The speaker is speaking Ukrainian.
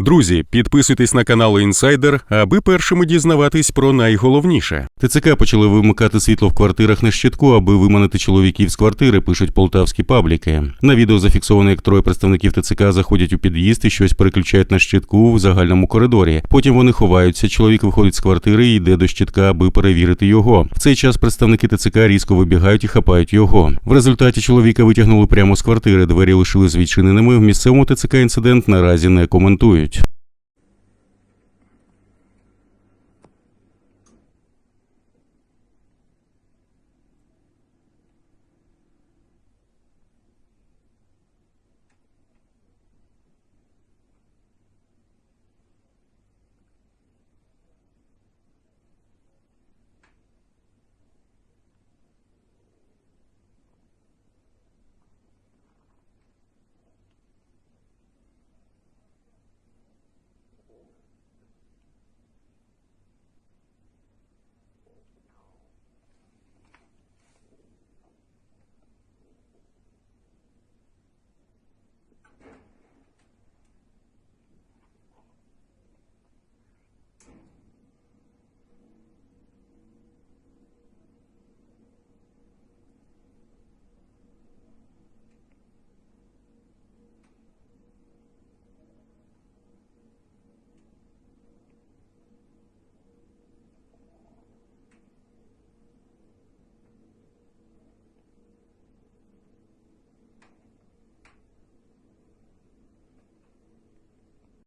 Друзі, підписуйтесь на канал Інсайдер, аби першими дізнаватись про найголовніше. ТЦК почали вимикати світло в квартирах на щитку, аби виманити чоловіків з квартири, пишуть полтавські пабліки. На відео зафіксовано, як троє представників ТЦК заходять у під'їзд і щось переключають на щитку в загальному коридорі. Потім вони ховаються. Чоловік виходить з квартири і йде до щитка, аби перевірити його. В цей час представники ТЦК різко вибігають і хапають його. В результаті чоловіка витягнули прямо з квартири. Двері лишились відчиненими. В місцевому ТЦК інцидент наразі не коментують.